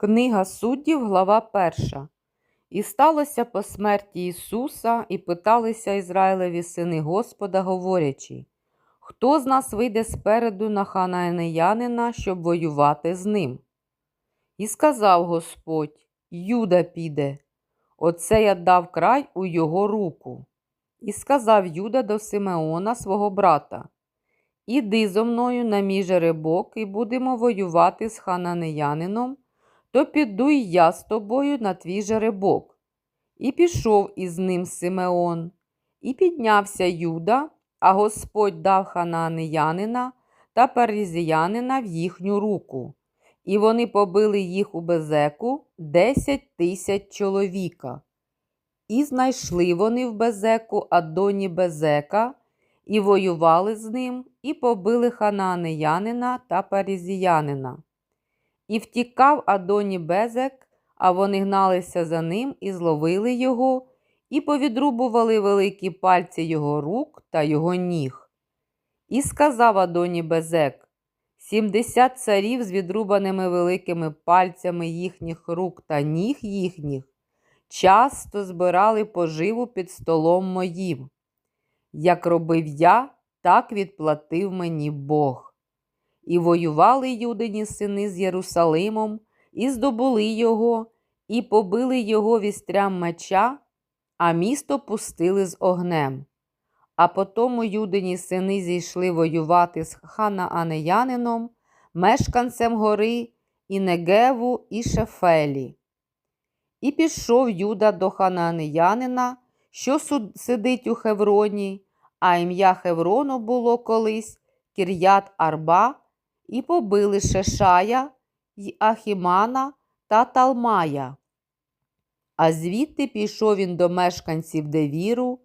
Книга суддів, глава 1. І сталося по смерті Ісуса, і питалися Ізраїлеві сини Господа, говорячи, хто з нас вийде спереду на ханаанеянина, щоб воювати з ним? І сказав Господь, Юда піде, оце я дав край у його руку. І сказав Юда до Симеона, свого брата, Іди зо мною на мій жеребок, і будемо воювати з хананеянином, то піду й я з тобою на твій жеребок. І пішов із ним Симеон, і піднявся Юда, а Господь дав хананеянина та паризіянина в їхню руку. І вони побили їх у безеку десять тисяч чоловіка. І знайшли вони в безеку Адоні Безека, і воювали з ним, і побили хананеянина та паризіянина. І втікав Адоні Безек, а вони гналися за ним і зловили його, і повідрубували великі пальці його рук та його ніг. І сказав Адоні Безек, сімдесят царів з відрубаними великими пальцями їхніх рук та ніг їхніх часто збирали поживу під столом моїм. Як робив я, так відплатив мені Бог. І воювали юдині сини з Єрусалимом, і здобули його, і побили його вістрям меча, а місто пустили з огнем. А потому юдині сини зійшли воювати з ханаанеянином, мешканцем гори і Негеву, і Шефелі. І пішов Юда до ханаанеянина, що сидить у Хевроні, а ім'я Хеврону було колись Кір'ят Арба, і побили Шешая, й Ахімана та Талмая. А звідти пішов він до мешканців Девіру,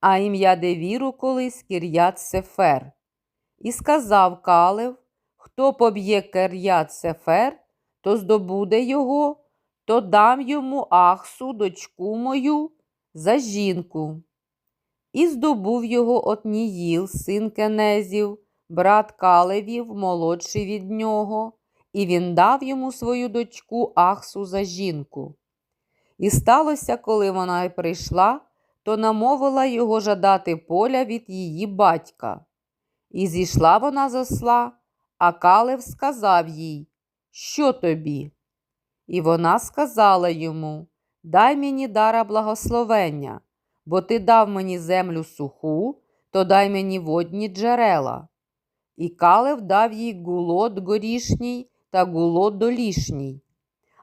а ім'я Девіру колись Кір'ят Сефер. І сказав Калев, хто поб'є Кир'ят Сефер, то здобуде його, то дам йому Ахсу, дочку мою, за жінку. І здобув його Отніїл, син Кенезів, брат Калевів, молодший від нього, і він дав йому свою дочку Ахсу за жінку. І сталося, коли вона й прийшла, то намовила його жадати поля від її батька. І зійшла вона з осла, а Калев сказав їй, що тобі? І вона сказала йому, дай мені дара благословення, бо ти дав мені землю суху, то дай мені водні джерела. І Калев дав їй гулот горішній та гулот долішній.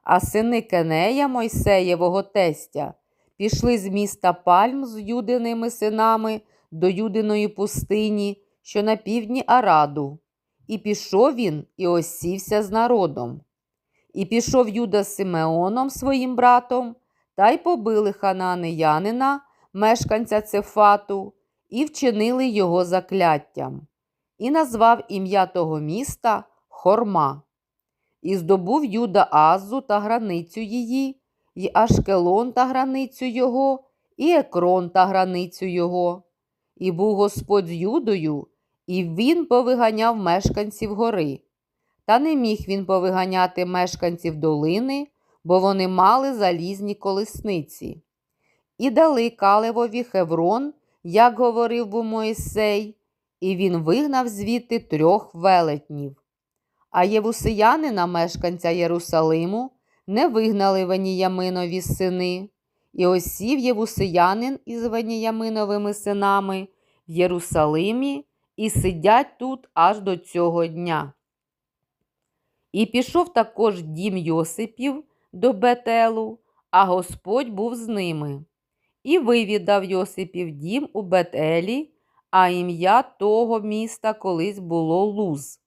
А сини Кенея Мойсеєвого тестя пішли з міста Пальм з юдиними синами до Юдиної пустині, що на півдні Араду. І пішов він і осівся з народом. І пішов Юда з Симеоном своїм братом, та й побили хананеянина, мешканця Цефату, і вчинили його закляттям. І назвав ім'я того міста Хорма. І здобув Юда Азу та границю її, і Ашкелон та границю його, і Екрон та границю його. І був Господь з Юдою, і він повиганяв мешканців гори. Та не міг він повиганяти мешканців долини, бо вони мали залізні колесниці. І дали Калевові Хеврон, як говорив був Моїсей, і він вигнав звідти трьох велетнів. А євусиянина, мешканця Єрусалиму, не вигнали Веніяминові сини, і осів євусиянин із Веніяминовими синами в Єрусалимі і сидять тут аж до цього дня. І пішов також дім Йосипів до Бетелу, а Господь був з ними. І вивідав Йосипів дім у Бетелі, а ім'я того міста колись було Луз.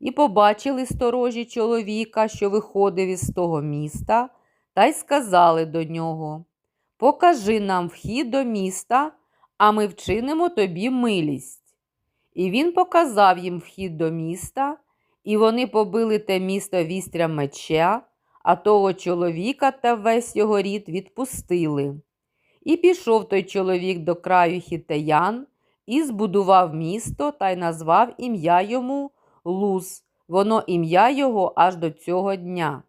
І побачили сторожі чоловіка, що виходив із того міста, та й сказали до нього Покажи нам вхід до міста, а ми вчинимо тобі милість. І він показав їм вхід до міста, і вони побили те місто вістрям меча, а того чоловіка та весь його рід відпустили. І пішов той чоловік до краю хітеян, і збудував місто та й назвав ім'я йому Луз, воно ім'я його аж до цього дня.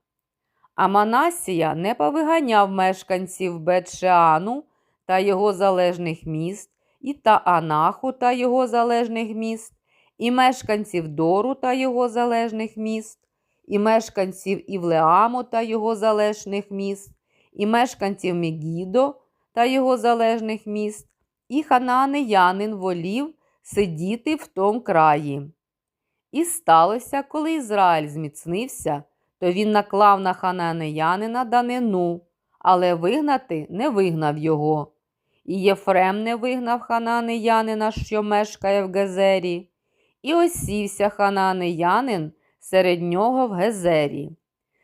А Манасія не повиганяв мешканців Бетшеану та його залежних міст, і Таанаху та його залежних міст, і мешканців Дору та його залежних міст, і мешканців Івлеаму та його залежних міст, і мешканців Мегідо та його залежних міст, і ханаанеянин волів сидіти в том краї. І сталося, коли Ізраїль зміцнився, то він наклав на ханаанеянина данину, але вигнати не вигнав його. І Єфрем не вигнав ханаанеянина, що мешкає в Гезері, і осівся ханаанеянин серед нього в Гезері.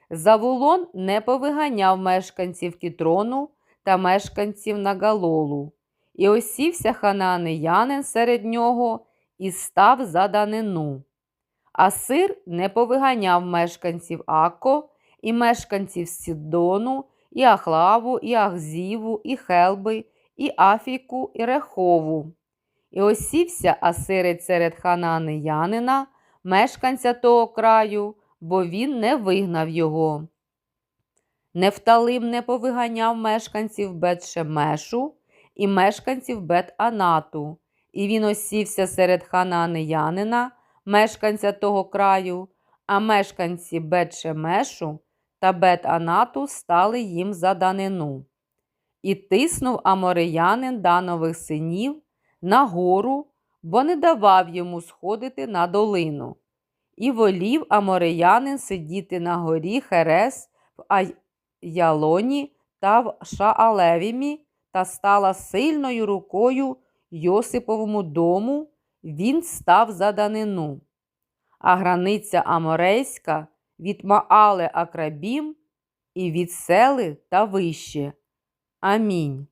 Завулон не повиганяв мешканців Кітрону та мешканців Нагалолу, і осівся ханаанеянин серед нього і став за данину. Асир не повиганяв мешканців Акко і мешканців Сідону, і Ахлаву, і Ахзіву, і Хелби, і Афіку, і Рехову. І осівся Асирець серед ханаанеянина, мешканця того краю, бо він не вигнав його. Нефталим не повиганяв мешканців Бет-Шемешу і мешканців Бет-Анату, і він осівся серед ханаанеянина, мешканця того краю, а мешканці Бет-Шемешу та Бет-Анату стали їм за данину. І тиснув амореянин данових синів на гору, бо не давав йому сходити на долину. І волів амореянин сидіти на горі Херес в Аялоні та в Шаалевімі, та стала сильною рукою Йосиповому дому, він став за данину. А границя Аморейська від Маале Акрабім і від сели та вище. Амінь.